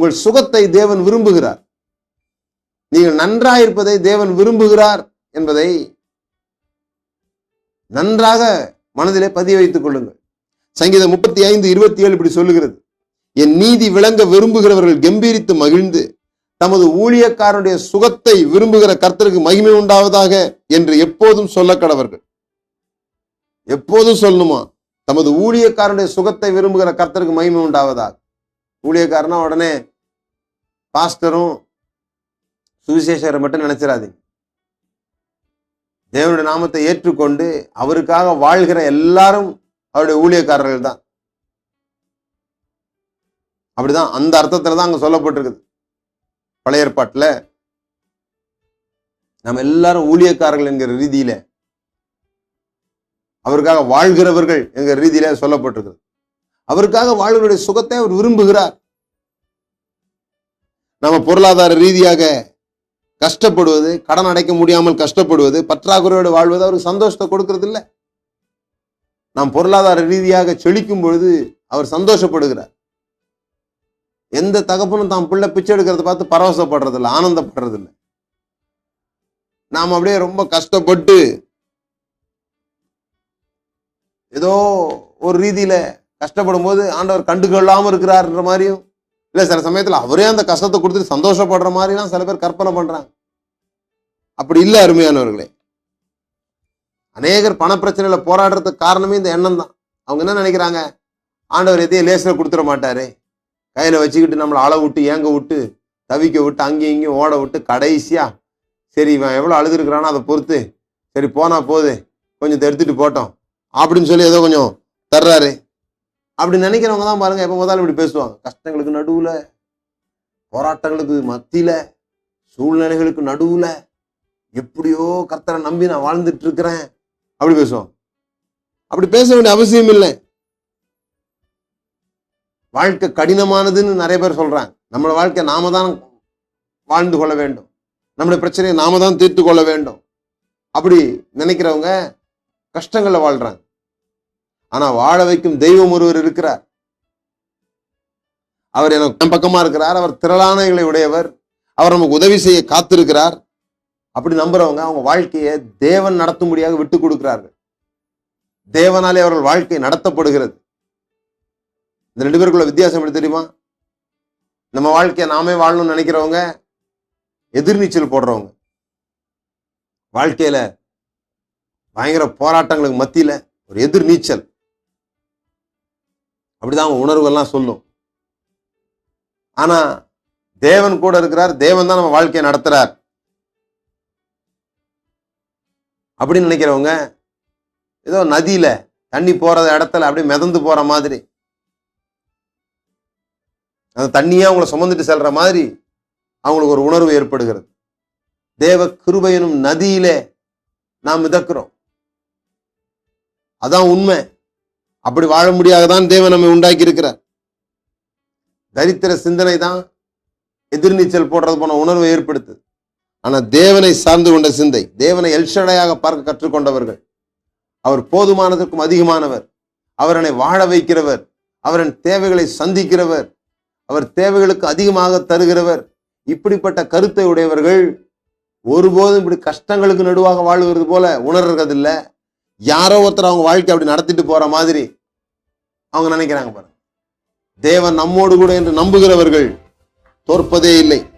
உங்கள் சுகத்தை தேவன் விரும்புகிறார். நீங்கள் நன்றாயிருப்பதை தேவன் விரும்புகிறார் என்பதை நன்றாக மனதிலே பதிய வைத்துக் கொள்ளுங்கள். சங்கீதம் முப்பத்தி ஐந்து இருபத்தி ஏழு இப்படி சொல்லுகிறது. என் நீதி விளங்க விரும்புகிறவர்கள் கம்பீரித்து மகிழ்ந்து தமது ஊழியக்காரனுடைய சுகத்தை விரும்புகிற கர்த்தருக்கு மகிமை உண்டாவதாக என்று எப்போதும் சொல்ல கடவர்கள் எப்போதும் சொல்லணுமா? தமது ஊழியக்காரனுடைய சுகத்தை விரும்புகிற கர்த்தருக்கு மகிமை உண்டாவதாக. ஊழியக்காரனா உடனே பாஸ்டரும் சுவிசேஷரை மட்டும் நினைச்சிடாதீங்க தேவனுடைய நாமத்தை ஏற்றுக்கொண்டு அவருக்காக வாழ்கிற எல்லாரும் அவருடைய ஊழியக்காரர்கள் தான். அப்படிதான் அந்த அர்த்தத்துல தான் அங்க சொல்லப்பட்டிருக்குது. பழைய ஏற்பாட்டில் நம்ம எல்லாரும் ஊழியக்காரர்கள் என்கிற ரீதியில அவருக்காக வாழ்கிறவர்கள் என்கிற ரீதியில சொல்லப்பட்டிருக்குது. அவருக்காக வாழ்வருடைய சுகத்தை அவர் விரும்புகிறார். நம்ம பொருளாதார ரீதியாக கஷ்டப்படுவது கடன் அடைக்க முடியாமல் கஷ்டப்படுவது பற்றாக்குறையோடு வாழ்வது அவருக்கு சந்தோஷத்தை கொடுக்கறது இல்லை நாம் பொருளாதார ரீதியாக செழிக்கும் பொழுது அவர் சந்தோஷப்படுகிறார். எந்த தகப்பனும் தான் பிள்ளை பிச்சை எடுக்கிறத பார்த்து பரவசப்படுறது ஆனந்தப்படுறதில்ல. நாம் அப்படியே ரொம்ப கஷ்டப்பட்டு ஏதோ ஒரு ரீதியில கஷ்டப்படும் போது ஆண்டவர் கண்டுகொள்ளாமல் இருக்கிறார்ன்ற மாதிரியும் இல்லை சில சமயத்தில் அவரே அந்த கஷ்டத்தை கொடுத்துட்டு சந்தோஷப்படுற மாதிரிலாம் சில பேர் கற்பனை பண்ணுறாங்க அப்படி இல்லை அருமையானவர்களே. அநேகர் பணப்பிரச்சனையில போராடுறதுக்கு காரணமே இந்த எண்ணம் தான். அவங்க என்ன நினைக்கிறாங்க? ஆண்டவர் எதையும் லேசில் கொடுத்துட மாட்டாரு. கையில் வச்சுக்கிட்டு நம்மளை அளவு விட்டு ஏங்க விட்டு தவிக்க விட்டு அங்கேயும் இங்கேயும் ஓட விட்டு கடைசியா சரி இவன் எவ்வளோ அழுதுருக்கிறானோ அதை பொறுத்து சரி போனால் போகுது கொஞ்சம் எடுத்துட்டு போட்டோம் அப்படின்னு சொல்லி ஏதோ கொஞ்சம் தர்றாரு. அப்படி நினைக்கிறவங்க தான் பாருங்க எப்போ பார்த்தாலும் இப்படி பேசுவாங்க. கஷ்டங்களுக்கு நடுவில் போராட்டங்களுக்கு மத்தியில் சூழ்நிலைகளுக்கு நடுவில் எப்படியோ கர்த்தரை நம்பி நான் வாழ்ந்துட்டு இருக்கிறேன். அப்படி பேசுவாங்க. அப்படி பேச வேண்டிய அவசியம் இல்லை. வாழ்க்கை கடினமானதுன்னு நிறைய பேர் சொல்றாங்க. நம்மளோட வாழ்க்கை நாம தான் வாழ்ந்து கொள்ள வேண்டும். நம்மளுடைய பிரச்சனையை நாம தான் தீர்த்து கொள்ள வேண்டும். அப்படி நினைக்கிறவங்க கஷ்டங்களில் வாழ்றாங்க. ஆனா வாழ வைக்கும் தெய்வம் ஒருவர் இருக்கிறார். அவர் எனக்கு பக்கமா இருக்கிறார். அவர் திரளானைகளை உடையவர். அவர் நமக்கு உதவி செய்ய காத்திருக்கிறார். அப்படி நம்புறவங்க அவங்க வாழ்க்கையை தேவன் நடத்தும்படியாக விட்டு கொடுக்கிறார்கள். தேவனாலே அவர்கள் வாழ்க்கை நடத்தப்படுகிறது. இந்த ரெண்டு பேருக்குள்ள வித்தியாசம் எப்படி தெரியுமா? நம்ம வாழ்க்கையை நாமே வாழணும்னு நினைக்கிறவங்க எதிர்நீச்சல் போடுறவங்க. வாழ்க்கையில பயங்கர போராட்டங்களுக்கு மத்தியில ஒரு எதிர்நீச்சல். அப்படிதான் அவங்க உணர்வுகள்லாம் சொல்லும். ஆனா தேவன் கூட இருக்கிறார் தேவன் தான் நம்ம வாழ்க்கையை நடத்துறார். அப்படின்னு நினைக்கிறவங்க ஏதோ நதியில தண்ணி போற இடத்துல அப்படியே மிதந்து போற மாதிரி அந்த தண்ணியே அவங்கள சுமந்துட்டு செல்ற மாதிரி அவங்களுக்கு ஒரு உணர்வு ஏற்படுகிறது. தேவ கிருபையனும் நதியிலே நாம் மிதக்கிறோம். அதான் உண்மை. அப்படி வாழ முடியாத தான் தேவன் நம்மை உண்டாக்கி இருக்கிறார் தரித்திர சிந்தனை தான் எதிர்நீச்சல் போடுறது போன உணர்வை ஏற்படுத்துது. ஆனா தேவனை சார்ந்து கொண்ட சிந்தை தேவனை எல்ஷடையாக பார்க்க கற்றுக்கொண்டவர்கள் அவர் போதுமானதற்கும் அதிகமானவர் அவரனை வாழ வைக்கிறவர் அவரின் தேவைகளை சந்திக்கிறவர் அவர் தேவைகளுக்கு அதிகமாக தருகிறவர் இப்படிப்பட்ட கருத்தை உடையவர்கள் ஒருபோதும் இப்படி கஷ்டங்களுக்கு நடுவாக வாழ்வது போல உணர்றதில்லை. யாரோ ஒருத்தர் அவங்க வாழ்க்கை அப்படி நடத்திட்டு போற மாதிரி அவங்க நினைக்கிறாங்க பாருங்க. தேவன் நம்மோடு கூட என்று நம்புகிறவர்கள் தோற்பதே இல்லை.